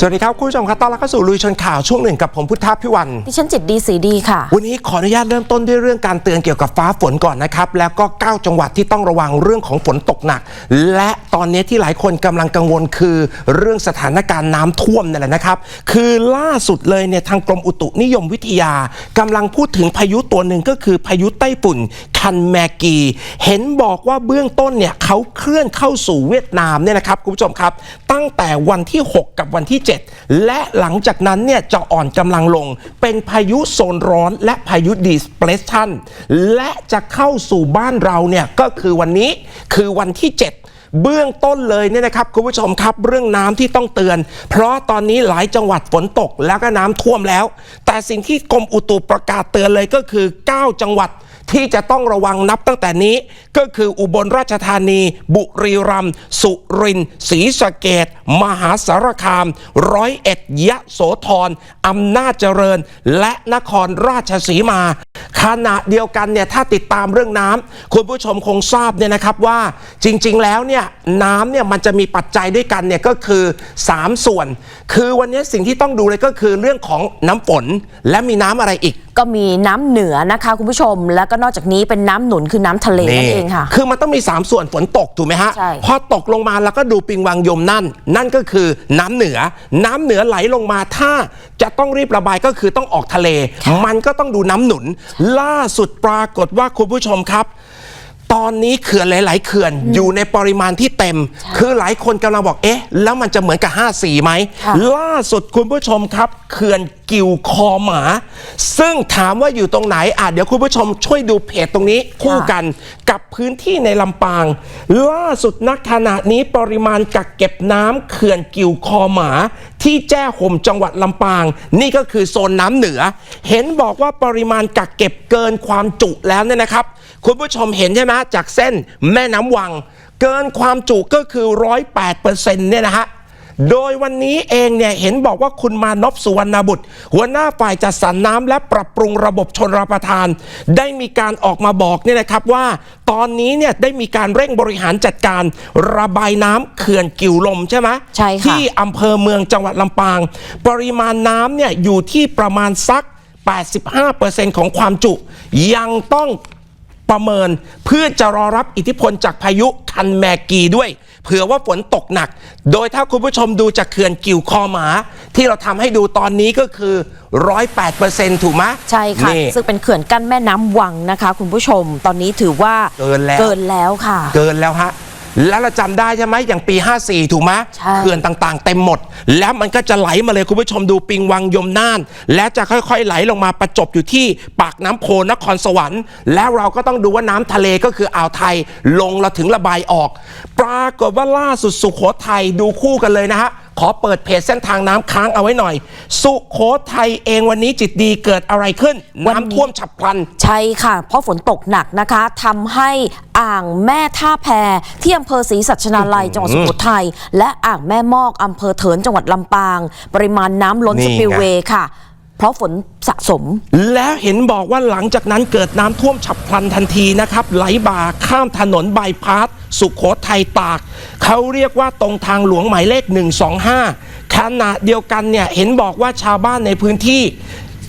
สวัสดีครับคุณผู้ชมครับต้อนรับเข้าสู่ลุยชนข่าวช่วงหนึ่งกับผมพุทธพิวันดิฉันจิตดีสีดีค่ะ วันนี้ขออนุญาตเริ่มต้นด้วยเรื่องการเตือนเกี่ยวกับฟ้าฝนก่อนนะครับ แล้วก็ 9 จังหวัดที่ต้องระวังเรื่องของฝนตกหนัก และตอนนี้ที่หลายคนกำลังกังวลคือ เรื่องสถานการณ์น้ำท่วมนั่นแหละนะครับ คือล่าสุดเลยเนี่ยทางกรมอุตุนิยมวิทยากำลังพูดถึงพายุตัวหนึ่งก็คือพายุไต้ฝุ่นคันแมกี เห็นบอกว่าเบื้องต้นเนี่ยเขาเคลื่อนเข้าสู่เวียดนามเนี่ยนะครับคุณผู้ชมครับ ตั้งแต่วันที่ 6 กับวันที่ 7 และหลังจากนั้นเนี่ยจะอ่อนกำลังลง เป็นพายุโซนร้อนและพายุดีสเพรสชันและจะเข้าสู่บ้านเราเนี่ยก็คือวันนี้คือวันที่ 7เบื้องต้นเลยเนี่ยนะครับคุณผู้ชมครับเรื่องน้ำที่ต้องเตือน เพราะตอนนี้หลายจังหวัดฝนตกแล้วก็น้ำท่วมแล้ว แต่สิ่งที่กรมอุตุประกาศเตือนเลยก็คือ 9 จังหวัด ที่จะต้องระวังนับตั้งแต่นี้ ก็คืออุบลราชธานี บุรีรัมย์สุรินทร์ศรีสะเกดมหาสารคาม ร้อยเอ็ดยะโสธรอำนาจเจริญ และนครราชสีมา ขณะเดียวกันเนี่ยถ้าติดตามเรื่องน้ำคุณผู้ชมคงทราบเนี่ยนะครับว่าจริง ๆ แล้วเนี่ยน้ำเนี่ยมันจะมีปัจจัยด้วยกันเนี่ยก็คือ 3 ส่วน คือวันนี้สิ่งที่ต้องดูเลยก็คือเรื่องของน้ำฝนและมีน้ำอะไรอีก ก็มีน้ำเหนือนะคะคุณผู้ชมแล้วก็นอกจากนี้เป็นน้ำหนุนคือน้ำทะเลนั่นเองค่ะ คือมันต้องมี 3 ส่วนฝนตกถูกไหมฮะใช่พอตกลงมาแล้วก็ดูปิงวังยมนั่น นั่นก็คือน้ำเหนือ น้ำเหนือไหลลงมาถ้าจะต้องรีบระบายก็คือต้องออกทะเล มันก็ต้องดูน้ำหนุน ล่าสุดปรากฏว่าคุณผู้ชมครับตอนนี้เขื่อนหลาย ๆ เขื่อนอยู่ในปริมาณที่เต็ม คือหลายคนกำลังบอกเอ๊ะ แล้วมันจะเหมือนกับ5สีไหมค่ะล่าสุดคุณผู้ชมครับ เขื่อน กิวคอหมา ซึ่งถามว่าอยู่ตรงไหนอะเดี๋ยวคุณผู้ชมช่วยดูเพจตรงนี้คู่กันกับพื้นที่ในลำปาง ล่าสุดนักขณะนี้ปริมาณกักเก็บน้ำเขื่อนกิวคอหมา ที่แจ้ห่มจังหวัดลำปาง นี่ก็คือโซนน้ำเหนือ เห็นบอกว่าปริมาณกักเก็บเกินความจุแล้วเนี่ยนะครับ คุณผู้ชมเห็นใช่ไหมจากเส้นแม่น้ำวัง เกินความจุก็คือ 108เปอร์เซ็นต์เนี่ยนะฮะ โดยวันนี้เองเนี่ยเห็นบอกว่าคุณมานพสุวรรณบุตร หัวหน้าฝ่ายจัดสรรน้ำและปรับปรุงระบบชนรประทาน ได้มีการออกมาบอกเนี่ยนะครับว่า ตอนนี้เนี่ยได้มีการเร่งบริหารจัดการระบายน้ำเขื่อนกิวลมใช่ไหมใช่ค่ะที่อำเภอเมืองจังหวัดลำปาง ปริมาณน้ำเนี่ยอยู่ที่ประมาณสัก 85%ของความจุ ยังต้องประเมินเพื่อจะรอรับอิทธิพลจากพายุคันแมกีด้วย เผื่อว่าฝนตกหนัก โดยถ้าคุณผู้ชมดูจากเขื่อนกิวคอหมา ที่เราทำให้ดูตอนนี้ก็คือ 108%ถูกไหมใช่ค่ะ นี่ ซึ่งเป็นเขื่อนกั้นแม่น้ำวังนะคะ คุณผู้ชม ตอนนี้ถือว่าเกินแล้ว เกินแล้วค่ะ เกินแล้วฮะ แล้วเราจำได้ใช่ไหมอย่างปี 54 ถูกไหมใช่ เขื่อนต่างๆ เต็มหมด แล้วมันก็จะไหลมาเลยคุณผู้ชมดูปิงวังยมน่าน และจะค่อยๆไหลลงมาประจบอยู่ที่ปากน้ำโพนครสวรรค์ แล้วเราก็ต้องดูว่าน้ำทะเลก็คืออ่าวไทยลงเราถึงระบายออก ปรากฏว่าล่าสุดสุโขทัยดูคู่กันเลยนะฮะ ขอเปิดเพจเส้นทางน้ำค้างเอาไว้หน่อย สุโขทัยเองวันนี้จิตดีเกิดอะไรขึ้นวันนี้น้ำท่วมฉับพลัน ใช่ค่ะ เพราะฝนตกหนักนะคะทำให้อ่างแม่ท่าแพที่อำเภอศรีสัชนาลัยจังหวัดสุโขทัยและอ่างแม่มอกอำเภอเถินจังหวัดลำปาง ปริมาณน้ำล้นนี่สไง ปิลเวย์ค่ะ เพราะฝนสะสม แล้วเห็นบอกว่าหลังจากนั้นเกิดน้ำท่วมฉับพลันทันทีนะครับ ไหลบ่าข้ามถนนบายพาสสุขโขทัยตาก เขาเรียกว่าตรงทางหลวงหมายเลข 125 ขณะเดียวกันเนี่ยเห็นบอกว่าชาวบ้านในพื้นที่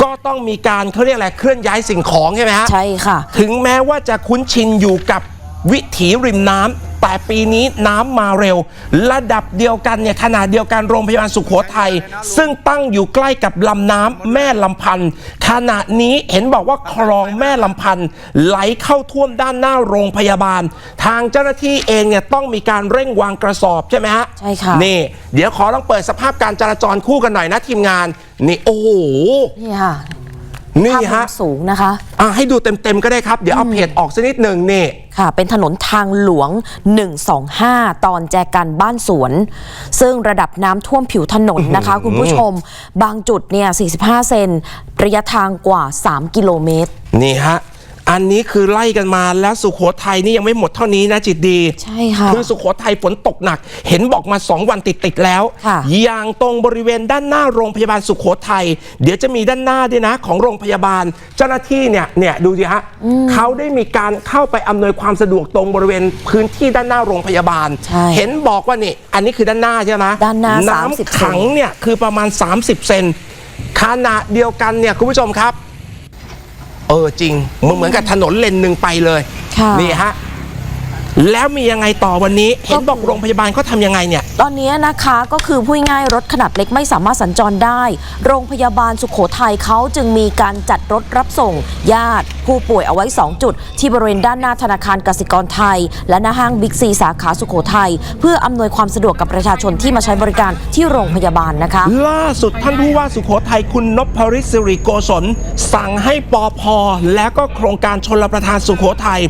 ก็ต้องมีการเขาเรียกอะไรเคลื่อนย้ายสิ่งของใช่ไหมฮะใช่ค่ะ ถึงแม้ว่าจะคุ้นชินอยู่กับวิถีริมน้ำ แต่ปีนี้น้ำมาเร็ว ระดับเดียวกันเนี่ยขนาดเดียวกันโรงพยาบาลสุขโขทัยซึ่งตั้งอยู่ใกล้กับลำน้ำแม่ลำพันธ์ขณะนี้เห็นบอกว่าคลองแม่ลำพันธ์ไหลเข้าท่วมด้านหน้าโรงพยาบาล ทางเจ้าหน้าที่เองเนี่ยต้องมีการเร่งวางกระสอบใช่ไหมฮะใช่ค่ะนี่ เดี๋ยวขอลองเปิดสภาพการจราจรคู่กันหน่อยนะทีมงานนี่โอ้โหนี่ค่ะ นี่ภาพมุฮะมสูงนะคะ อะให้ดูเต็มๆก็ได้ครับ เดี๋ยวเอาเพจออกสักนิดหนึ่งนี่ ค่ะ เป็นถนนทางหลวง 125 ตอนแจกันบ้านสวน ซึ่งระดับน้ำท่วมผิวถนนนะคะ คุณผู้ชม บางจุดเนี่ย 45 เซน ระยะทางกว่า 3 กิโลเมตร นี่ฮะ อันนี้คือไล่กันมาแล้วสุขโขทัยนี่ยังไม่หมดเท่านี้นะจิตดีใช่ค่ะคือสุขโขทัยฝนตกหนัก เห็นบอกมา 2 วันติดๆแล้วค่ะอย่างตรงบริเวณด้านหน้าโรงพยาบาลสุขโขทัยเดี๋ยวจะมีด้านหน้าด้วยนะ ของโรงพยาบาลเจ้าหน้าที่เนี่ยเนี่ยดูสิฮะเขาได้มีการเข้าไปอำนวยความสะดวกตรงบริเวณพื้นที่ด้านหน้าโรงพยาบาลใช่เห็นบอกว่านี่ อันนี้คือด้านหน้าใช่ไหมด้านหน้าน้30ำขังเนี่ยคือประมาณ 30 เซนขณะเดียวกันเนี่ยคุณผู้ชมครับ เออจริงมันเหมือนกับถนนเลนหนึ่งไปเลยค่ะนี่ฮะแล้วมียังไงต่อวันนี้ เห็นบอกโรงพยาบาลเขาทำยังไงเนี่ย ตอนนี้นะคะก็คือพูดง่ายๆรถขนาดเล็กไม่สามารถสัญจรได้ โรงพยาบาลสุขโขทัยเขาจึงมีการจัดรถรับส่งญาติ ผู้ป่วยเอาไว้ 2 จุด ที่บริเวณด้านหน้าธนาคารกสิกรไทย และหน้าห้างบิ๊กซีสาขาสุขโขทัยเพื่ออำนวยความสะดวกกับประชาชนที่มาใช้บริการที่โรงพยาบาลนะคะ ล่าสุดท่านผู้ว่าสุโขทัยคุณนพริศสิริโกศลสั่งให้ปอพและก็โครงการชนรประทานสุโขทัย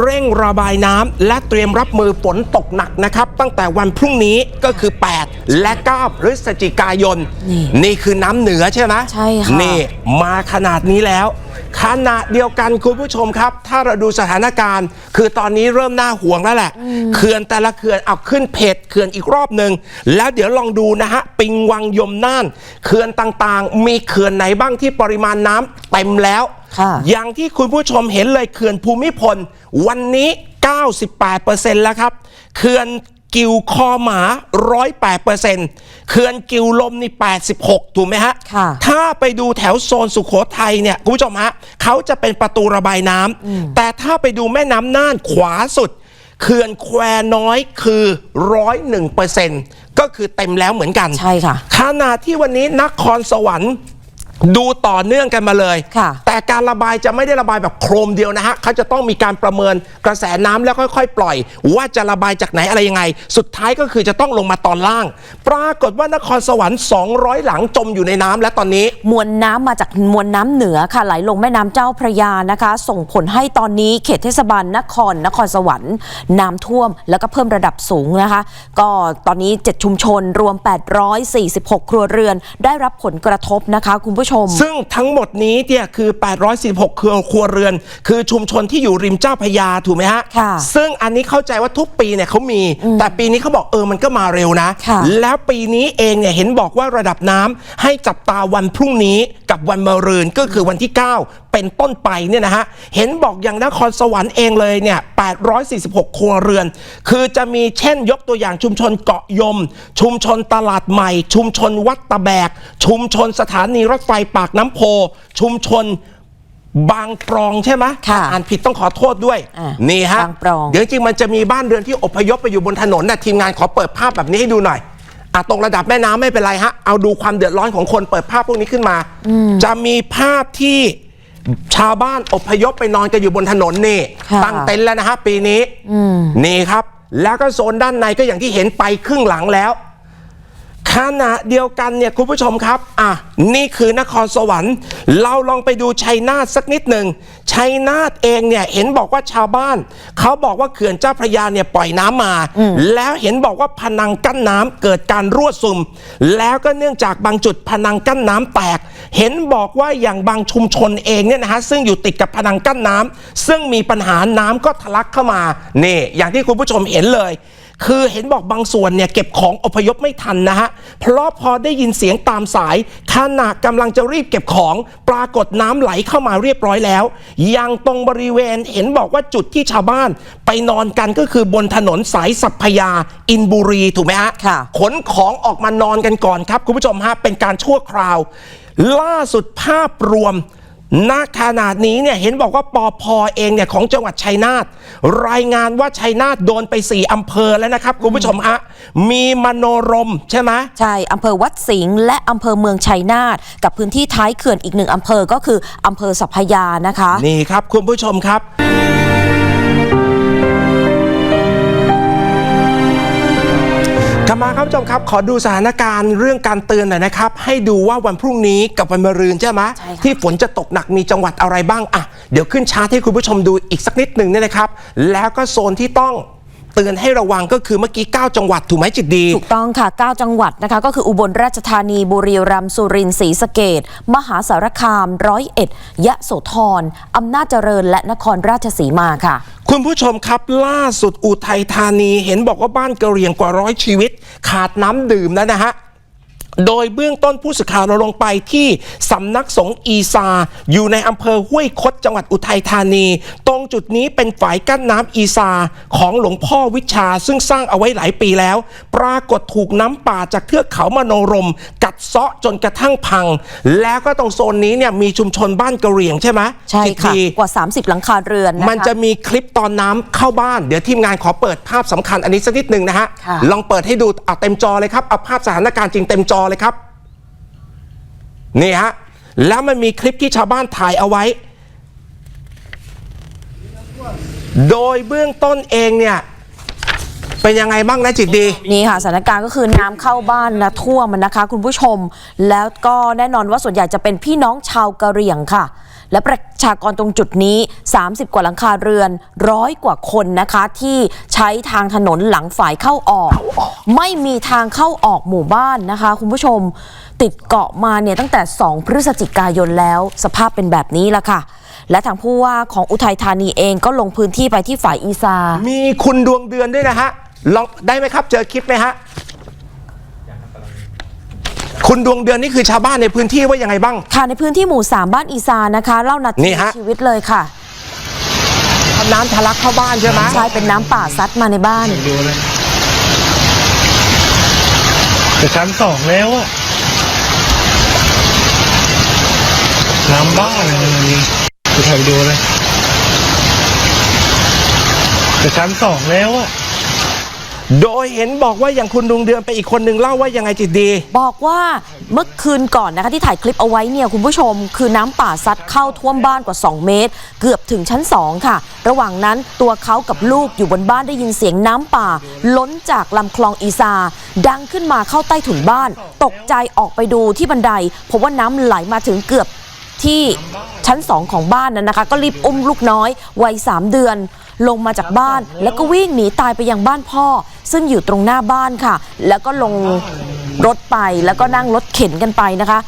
เร่งระบายน้ำและเตรียมรับมือฝนตกหนักนะครับ ตั้งแต่วันพรุ่งนี้ก็คือ 8 และ 9 พฤศจิกายน นี่นี่คือน้ำเหนือใช่ไหมใช่ค่ะ นี่มาขนาดนี้แล้วขณะเดียวกันคุณผู้ชมครับ ถ้าเราดูสถานการณ์ คือตอนนี้เริ่มน่าห่วงแล้วแหละเขื่อนแต่ละเขื่อนเอาขึ้นเพจเขื่อนอีกรอบหนึ่งแล้วเดี๋ยวลองดูนะฮะปิงวังยมน่านเขื่อนต่างๆ มีเขื่อนไหนบ้างที่ปริมาณน้ำเต็มแล้วค่ะอย่างที่คุณผู้ชมเห็นเลยเขื่อนภูมิพล วันนี้ 98%แล้วครับเขื่อน กิวคอหมา108%เขื่อนกิวลมนี่86ถูกไหมฮะค่ะถ้าไปดูแถวโซนสุขโขทัยเนี่ยคุณผู้ชมฮะเขาจะเป็นประตูระบายน้ำแต่ถ้าไปดูแม่น้ำน่านขวาสุดเขื่อนแควน้อยคือ101%ก็คือเต็มแล้วเหมือนกัน ใช่ค่ะขณะที่วันนี้นครสวรรค์ ดูต่อเนื่องกันมาเลยค่ะแต่การระบายจะไม่ได้ระบายแบบโครมเดียวนะฮะเขาจะต้องมีการประเมินกระแสน้ำแล้วค่อย ๆ ปล่อย ว่าจะระบายจากไหนอะไรยังไง สุดท้ายก็คือจะต้องลงมาตอนล่าง ปรากฏว่านครสวรรค์ 200 หลังจมอยู่ในน้ำและตอนนี้ มวลน้ำมาจากมวลน้ำเหนือค่ะไหลลงแม่น้ำเจ้าพระยานะคะ ส่งผลให้ตอนนี้เขตเทศบาลนครนครสวรรค์ น้ำท่วม แล้วก็เพิ่มระดับสูงนะคะ ก็ตอนนี้ 7 ชุมชนรวม 846 ครัวเรือน ได้รับผลกระทบนะคะคุณผู้ชมซึ่งทั้งหมดนี้เนี่ยคือ 846ครัวครัวเรือน คือชุมชนที่อยู่ริมเจ้าพระยาถูกไหมฮะ ค่ะซึ่งอันนี้เข้าใจว่าทุกปีเนี่ยเขามี แต่ปีนี้เขาบอกเออมันก็มาเร็วนะ ค่ะ แล้วปีนี้เองเนี่ยเห็นบอกว่าระดับน้ำให้จับตาวันพรุ่งนี้ กับวันมะรืนก็คือวันที่ 9 เป็นต้นไปเนี่ยนะฮะเห็นบอกอย่างนครสวรรค์เองเลยเนี่ย 846 ครัวเรือน คือจะมีเช่นยกตัวอย่างชุมชนเกาะยม ชุมชนตลาดใหม่ ชุมชนวัดตะแบก ชุมชนสถานีรถไฟปากน้ำโพ ชุมชนบางปรองใช่ไหมค่ะอ่านผิดต้องขอโทษด้วยอะนี่ฮะบางปรองเดี๋ยวจริงๆมันจะมีบ้านเรือนที่อพยพไปอยู่บนถนนนะทีมงานขอเปิดภาพแบบนี้ให้ดูหน่อย อะตรงระดับแม่น้ำไม่เป็นไรฮะ เอาดูความเดือดร้อนของคนเปิดภาพพวกนี้ขึ้นมา จะมีภาพที่ชาวบ้านอพยพไปนอนกันอยู่บนถนนนี่ ค่ะ ตั้งเต็นท์แล้วนะฮะปีนี้นี่ครับ แล้วก็โซนด้านในก็อย่างที่เห็นไปครึ่งหลังแล้ว ขณะเดียวกันเนี่ยคุณผู้ชมครับ อะ นี่คือนครสวรรค์ เราลองไปดูชัยนาทสักนิดหนึ่งชัยนาทเองเนี่ยเห็นบอกว่าชาวบ้าน เขาบอกว่าเขื่อนเจ้าพระยาเนี่ยปล่อยน้ำมา แล้วเห็นบอกว่าพนังกั้นน้ำเกิดการรั่วซึม แล้วก็เนื่องจากบางจุดพนังกั้นน้ำแตก เห็นบอกว่าอย่างบางชุมชนเองเนี่ยนะฮะซึ่งอยู่ติดกับพนังกั้นน้ำซึ่งมีปัญหาน้ำก็ทะลักเข้ามานี่อย่างที่คุณผู้ชมเห็นเลย คือเห็นบอกบางส่วนเนี่ยเก็บของอพยพไม่ทันนะฮะ เพราะพอได้ยินเสียงตามสายขณะกำลังจะรีบเก็บของ ปรากฏน้ำไหลเข้ามาเรียบร้อยแล้วยังตรงบริเวณเห็นบอกว่าจุดที่ชาวบ้าน ไปนอนกันก็คือบนถนนสายสัพพยาอินบุรีถูกไหมฮะค่ะขนของออกมานอนกันก่อนครับ คุณผู้ชมฮะเป็นการชั่วคราว ล่าสุดภาพรวม ณขนาดนี้เนี่ยเห็นบอกว่าปอพอเองเนี่ยของจังหวัดชัยนาทรายงานว่าชัยนาทโดนไป 4 อำเภอแล้วนะครับคุณผู้ชมฮะมีมโนรมใช่ไหมใช่อำเภอวัดสิงห์และอำเภอเมืองชัยนาทกับพื้นที่ท้ายเขื่อนอีกหนึ่งอำเภอก็คืออำเภอสัพพยานะคะ นี่ครับคุณผู้ชมครับ ลับมาครับผู้ชมครับ ขอดูสถานการณ์เรื่องการเตือนหน่อยนะครับ ให้ดูว่าวันพรุ่งนี้กับวันมะรืนใช่ไหมใช่ค่ะ ที่ฝนจะตกหนักมีจังหวัดอะไรบ้างอะเดี๋ยวขึ้นชาร์ตให้คุณผู้ชมดูอีกสักนิดหนึ่งเนี่ยนะครับ แล้วก็โซนที่ต้องเตือนให้ระวังก็คือเมื่อกี้ 9 จังหวัดถูกไหมจิตดี ถูกต้องค่ะ 9 จังหวัดนะคะ ก็คืออุบลราชธานี บุรีรัมย์ สุรินทร์ ศรีสะเกดมหาสารคาม ร้อยเอ็ด ยะโสธร อำนาจเจริญ และนครราชสีมาค่ะ คุณผู้ชมครับล่าสุดอุทัยธานีเห็นบอกว่าบ้านกระเรียงกว่าร้อยชีวิต ขาดน้ำดื่มแล้วนะฮะโดยเบื้องต้นผู้สื่อข่าวเราลงไปที่สำนักสงฆ์อีซา อยู่ในอำเภอห้วยคดจังหวัดอุทัยธานี รงจุดนี้เป็นฝายกั้นน้ำอีซาของหลวงพ่อวิชาซึ่งสร้างเอาไว้หลายปีแล้ว ปรากฏถูกน้ำป่าจากเทือกเขามโนรม กัดเซาะจนกระทั่งพัง แล้วก็ตรงโซนนี้เนี่ยมีชุมชนบ้านกระเหรี่ยงใช่ไหมใช่ค่ะจิตดีกว่า 30 หลังคาเรือนนะคะมันจะมีคลิปตอนน้ำเข้าบ้าน เดี๋ยวทีมงานขอเปิดภาพสำคัญอันนี้สักนิดหนึ่งนะฮะค่ะลองเปิดให้ดูเอาเต็มจอเลยครับเอาภาพสถานการณ์จริงเต็มจอเลยครับนี่ฮะแล้วมันมีคลิปที่ชาวบ้านถ่ายเอาไว้ โดยเบื้องต้นเองเนี่ย เป็นยังไงบ้างนะจิตดี นี่ค่ะสถานการณ์ก็คือน้ำเข้าบ้านนะท่วมนะคะ คุณผู้ชม แล้วก็แน่นอนว่าส่วนใหญ่จะเป็นพี่น้องชาวกะเหรี่ยงค่ะ และประชากรตรงจุดนี้ 30 กว่าหลังคาเรือนร้อยกว่าคนนะคะ ที่ใช้ทางถนนหลังฝ่ายเข้าออก ไม่มีทางเข้าออกหมู่บ้านนะคะ คุณผู้ชมติดเกาะมาเนี่ยตั้งแต่ 2 พฤศจิกายนแล้ว สภาพเป็นแบบนี้ละค่ะ และทางผู้ว่าของอุทัยธานีเองก็ลงพื้นที่ไปที่ฝ่ายอีซามีคุณดวงเดือนด้วยนะฮะลองได้ไหมครับ เจอคลิปไหมฮะคุณดวงเดือนนี่คือชาวบ้านในพื้นที่ว่ายังไงบ้าง ค่ะในพื้นที่หมู่3บ้านอีซานะคะ เล่านานี่ทีฮะชีวิตเลยค่ะน้ำทะลักเข้าบ้านใช่ไหมใช่เป็นน้ำป่าซัดมาในบ้านดูเลยแต่ชั้นสองแล้วอะน้ำบ้าเลย นี่ไปถ่ายวิดีโอเลยแต่ชั้นสองแล้วอะโดยเห็นบอกว่าอย่างคุณดวงเดือนไปอีกคนนึงเล่าว่ายังไงจิตดี บอกว่าเมื่อคืนก่อนนะคะที่ถ่ายคลิปเอาไว้เนี่ยคุณผู้ชม คือน้ำป่าซัดเข้าท่วมบ้านกว่า 2 เมตร เกือบถึงชั้น 2 ค่ะ ระหว่างนั้นตัวเขากับลูกอยู่บนบ้านได้ยินเสียงน้ำป่า ล้นจากลำคลองอีซา ดังขึ้นมาเข้าใต้ถุนบ้าน ตกใจออกไปดูที่บันไดพบว่าน้ำไหลมาถึงเกือบ ที่ชั้น2ของบ้านนั้นนะคะ ก็รีบอุ้มลูกน้อยวัย3เดือน ลงมาจากบ้าน แล้วก็วิ่งหนีตายไปยังบ้านพ่อ ซึ่งอยู่ตรงหน้าบ้านค่ะ แล้วก็ลงรถไปแล้วก็นั่งรถเข็นกันไปนะคะ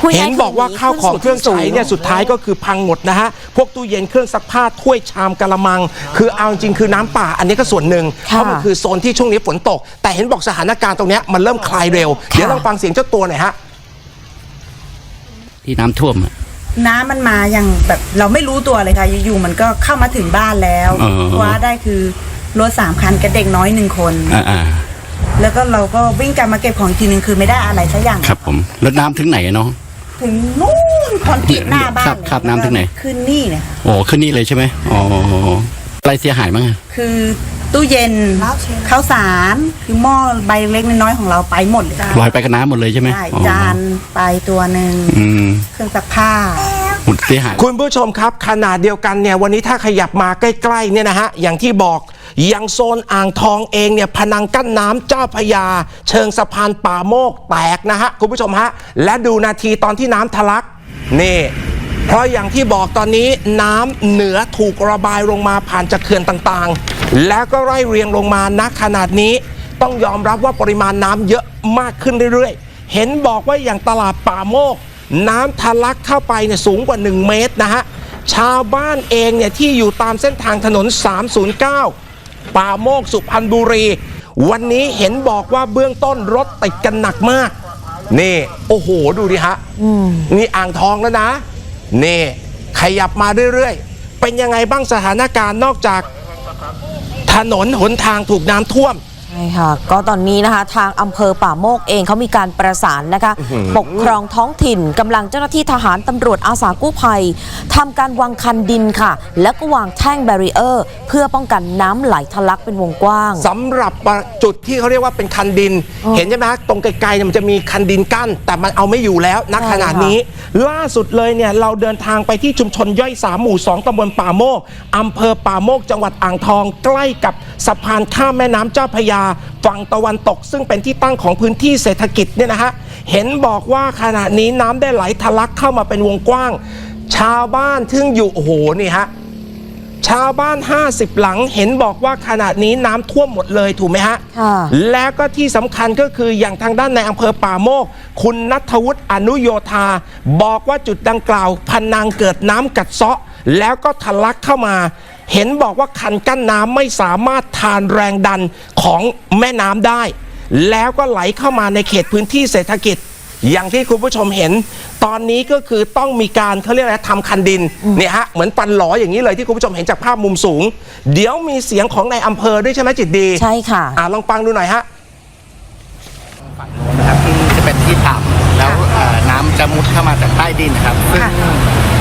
พูดเห็ง่ยนๆบอกว่าข้าวของเครื่องใช้เนี่ยสุดท้ายก็คือพังหมดนะฮะ พวกตู้เย็นเครื่องซักผ้าถ้วยชามกะละมัง คือเอาจริงคือน้ำป่าอันนี้ก็ส่วนหนึ่งเพราะมันคือโซนที่ช่วงนี้ฝนตก แต่เห็นบอกสถานการณ์ตรงเนี้ยมันเริ่มคลายเร็ว เดี๋ยวลองฟังเสียงเจ้าตัวหน่อยฮะที่น้ำท่วมอะ น้ำมันมาอย่างแบบเราไม่รู้ตัวเลยค่ะ อยู่ๆมันก็เข้ามาถึงบ้านแล้วอ๋อ คว้าได้คือรถสามคันกับเด็กน้อยหนึ่งคน อ่าอ่าแล้วก็เราก็วิ่งกลับมาเก็บของทีนึงคือไม่ได้อะไรสักอย่าง ครับผมแล้วน้ำถึงไหนอะน้อง ถึงนู่นคอนกรีตหน้าบ้านครับครับน้ำถึงไหน ขึ้นนี่เนี่ยค่ะ โอ้ขึ้นนี่เลยใช่ไหมอ๋ออะไรเสียหายบ้างอะ คือ ตู้เย็นข้าวสารคือหม้อใบเล็กน้อยๆของเราไปหมดเลยลอยไปกับน้ำหมดเลยใช่ไหมใช่อ๋อจานไปตัวหนึ่งอืมเครื่องซักผ้าหมดเสียหาย คุณผู้ชมครับขนาดเดียวกันเนี่ยวันนี้ถ้าขยับมาใกล้ๆเนี่ยนะฮะอย่างที่บอกอย่างโซนอ่างทองเองเนี่ยพนังกั้นน้ำเจ้าพระยา เชิงสะพานป่าโมกแตกนะฮะคุณผู้ชมฮะและดูนาทีตอนที่น้ำทะลักนี่ เพราะอย่างที่บอกตอนนี้น้ำเหนือถูกระบายลงมาผ่านจากเขื่อนต่างๆ แล้วก็ไล่เรียงลงมาณขนาดนี้ ต้องยอมรับว่าปริมาณน้ำเยอะมากขึ้นเรื่อยๆ เห็นบอกว่าอย่างตลาดป่าโมก น้ำทะลักเข้าไปเนี่ยสูงกว่า 1 เมตรนะฮะชาวบ้านเองเนี่ยที่อยู่ตามเส้นทางถนน 309 ป่าโมกสุพรรณบุรี วันนี้เห็นบอกว่าเบื้องต้นรถติดกันหนักมาก นี่ โอ้โห ดูดิฮะนี่อ่างทองแล้วนะ นี่ขยับมาเรื่อยๆ เป็นยังไงบ้างสถานการณ์นอกจากถนนหนทางถูกน้ำท่วม ใช่ค่ะ ก็ตอนนี้นะคะทางอำเภอป่าโมกเองเขามีการประสานนะคะ ปกครองท้องถิ่นกำลังเจ้าหน้าที่ทหารตำรวจอาสากู้ภัยทำการวางคันดินค่ะ แล้วก็วางแท่งแบรีเออร์ เพื่อป้องกันน้ำไหลทะลักเป็นวงกว้างสำหรับจุดที่เขาเรียกว่าเป็นคันดินอ๋อเห็นใช่ไหมฮะตรงไกลๆเนี่ยมันจะมีคันดินกั้น แต่มันเอาไม่อยู่แล้วณใช่ขนาดนี้ ล่าสุดเลยเนี่ยเราเดินทางไปที่ชุมชนย่อยสามหมู่สองตำบลป่าโมกอำเภอป่าโมกจังหวัดอ่างทอง ใกล้กับสะพานข้ามแม่น้ำเจ้าพระยาฝั่งตะวันตก ซึ่งเป็นที่ตั้งของพื้นที่เศรษฐกิจเนี่ยนะฮะเห็นบอกว่าขณะนี้น้ำได้ไหลทะลักเข้ามาเป็นวงกว้าง ชาวบ้านที่อยู่โอ้โหนี่ฮะชาวบ้าน 50 หลังเห็นบอกว่าขณะนี้น้ำท่วมหมดเลยถูกไหมฮะค่ะแล้วก็ที่สำคัญก็คืออย่างทางด้านในอำเภอป่าโมก คุณนัทวุฒิอนุโยธา บอกว่าจุดดังกล่าวพันนางเกิดน้ำกัดเซาะ แล้วก็ทะลักเข้ามา เห็นบอกว่าคันกั้นน้ำไม่สามารถทานแรงดันของแม่น้ำได้ แล้วก็ไหลเข้ามาในเขตพื้นที่เศรษฐกิจ อย่างที่คุณผู้ชมเห็น ตอนนี้ก็คือต้องมีการเขาเรียกอะไรทำคันดินเนี่ยฮะเหมือนปันหลออย่างนี้เลยที่คุณผู้ชมเห็นจากภาพมุมสูง เดี๋ยวมีเสียงของในายอำเภอด้วยใช่ไหมจิตดีใช่ค่ะ อ่าลองฟังดูหน่อยฮะ ฝั่งโน้นนะครับที่จะเป็นที่ต่ำแล้วเอ่อน้ำจะมุดเข้ามาจากใต้ดินนะครับซึ่ง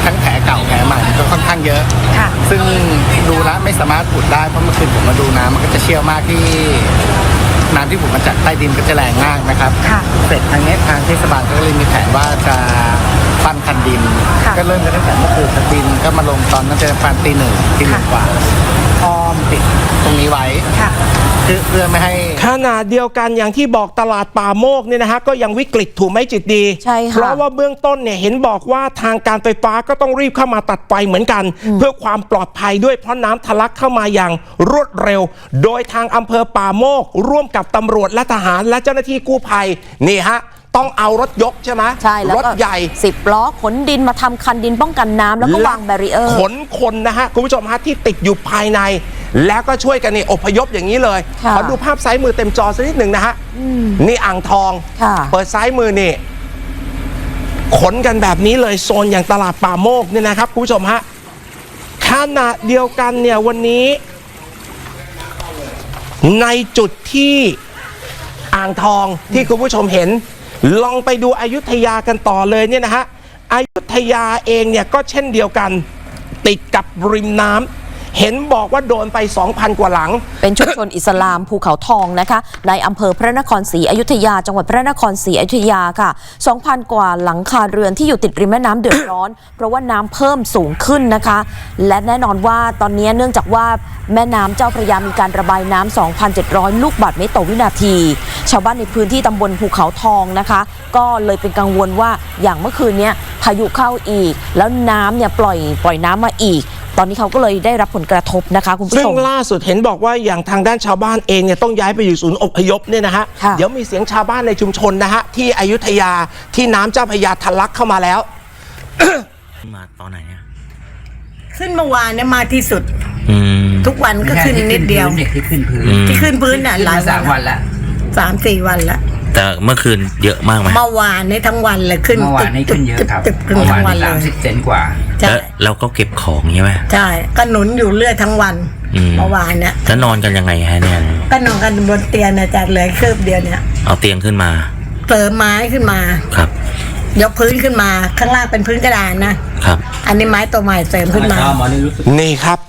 ทั้งแผลเก่า แผลใหม่ก็ค่อนข้างเยอะ ค่ะ ซึ่งดูแล้วไม่สามารถอุดได้เพราะเมื่อคืนผมมาดูน้ำมันก็จะเชี่ยวมากที่น้ำที่ผมมาจากใต้ดินก็จะแรงมากนะครับ ค่ะ เสร็จทางนี้ทางเทศบาลก็เลยมีแผนว่าจะปั้นคันดิน ค่ะก็เริ่มกันตั้งแต่เมื่อคืนคันดินก็มาลงตอนน่าจะประมาณตีหนึ่งตีหนึ่งกว่าอ้อมติดตรงนี้ไว้ ค่ะเพื่อเพื่อไม่ให้ ขณะเดียวกันอย่างที่บอกตลาดป่าโมกเนี่ยนะฮะก็ยังวิกฤตถูกไหมจิตดี ใช่ค่ะเพราะว่าเบื้องต้นเนี่ยเห็นบอกว่าทางการไฟฟ้าก็ต้องรีบเข้ามาตัดไฟเหมือนกัน เพื่อความปลอดภัยด้วยเพราะน้ำทะลักเข้ามาอย่างรวดเร็ว โดยทางอำเภอป่าโมก ร่วมกับตำรวจและทหารและเจ้าหน้าที่กู้ภัยนี่ฮะต้องเอารถยกใช่ไหมใช่แล้วรถก็ใหญ่สิบล้อขนดินมาทำคันดินป้องกันน้ำแล้วก็วางแบรีเออร์ขนคนนะฮะคุณผู้ชมฮะที่ติดอยู่ภายใน แล้วก็ช่วยกันนี่อพยพอย่างนี้เลยค่ะ ขอดูภาพซ้ายมือเต็มจอสักนิดหนึ่งนะฮะนี่อ่างทอง ค่ะ เปิดซ้ายมือนี่ขนกันแบบนี้เลยโซนอย่างตลาดป่าโมกเนี่ยนะครับคุณผู้ชมฮะขณะเดียวกันเนี่ยวันนี้ ในจุดที่อ่างทองที่คุณผู้ชมเห็น ลองไปดูอยุธยากันต่อเลยเนี่ยนะฮะอยุธยาเองเนี่ยก็เช่นเดียวกัน ติดกับริมน้ำ เห็นบอกว่าโดนไป 2,000 กว่าหลัง เป็นชุมชนอิสลามภูเขาทองนะคะ ในอำเภอพระนครศรีอยุธยา จังหวัดพระนครศรีอยุธยาค่ะ 2,000 กว่าหลังคาเรือนที่อยู่ติดริมแม่น้ำเดือดร้อน เพราะว่าน้ำเพิ่มสูงขึ้นนะคะ และแน่นอนว่าตอนนี้เนื่องจากว่าแม่น้ำเจ้าพระยามีการระบายน้ำ2,700 ลูกบาศก์เมตรต่อวินาที ชาวบ้านในพื้นที่ตำบลภูเขาทองนะคะ ก็เลยเป็นกังวลว่าอย่างเมื่อคืนนี้พายุเข้าอีก แล้วน้ำเนี่ยปล่อยปล่อยน้ำมาอีก ตอนนี้เขาก็เลยได้รับผลกระทบนะคะคุณผู้ซึ่ชงมล่าสุดเห็นบอกว่าอย่างทางด้านชาวบ้านเองเนี่ยต้องย้ายไปอยู่ศูนย์อพยพเนี่ยนะฮะค่ะเดี๋ยวมีเสียงชาวบ้านในชุมชนนะฮะที่อยุธยาที่น้ำเจ้าพระยาทะลักเข้ามาแล้ว มาตอนไหนอะขึ้นเมื่อวานเนี่ยมาที่สุดอืมทุกวันก็ขึ้นนิดเดียวเด็กที่ขึ้นพื้นอืมที่ขึ้นพื้นน่ะหลายสามวันละสามสี่วันละ แต่เมื่อคืนเยอะมากไหมเมื่อวานเนี่ยทั้งวันเลยขึ้นเมื่อวานนี้ขึ้นเยอะครับตึกตึกตึกเมื่อทั้วานงวันนี้เลสามยสิบเซนกว่าใช่แล้วเราก็เก็บของใช่ไหม ใช่ก็หนุนอยู่เรื่อยทั้งวันอืม เมื่อวานเนี่ยแล้วนอนกันยังไงฮะเนี่ย ก็นอนกันบนเตียงนะจ๊ะเหลือคืบเดียวเนี่ยเอาเตียงขึ้นมาเสริมไม้ขึ้นมา ครับ ยกพื้นขึ้นมา ข้างล่างเป็นพื้นกระดานนะครับ อันนี้ไม้ตัวใหม่เสริมขึ้นมาเช้ามานี่รู้สึกนี่ครับ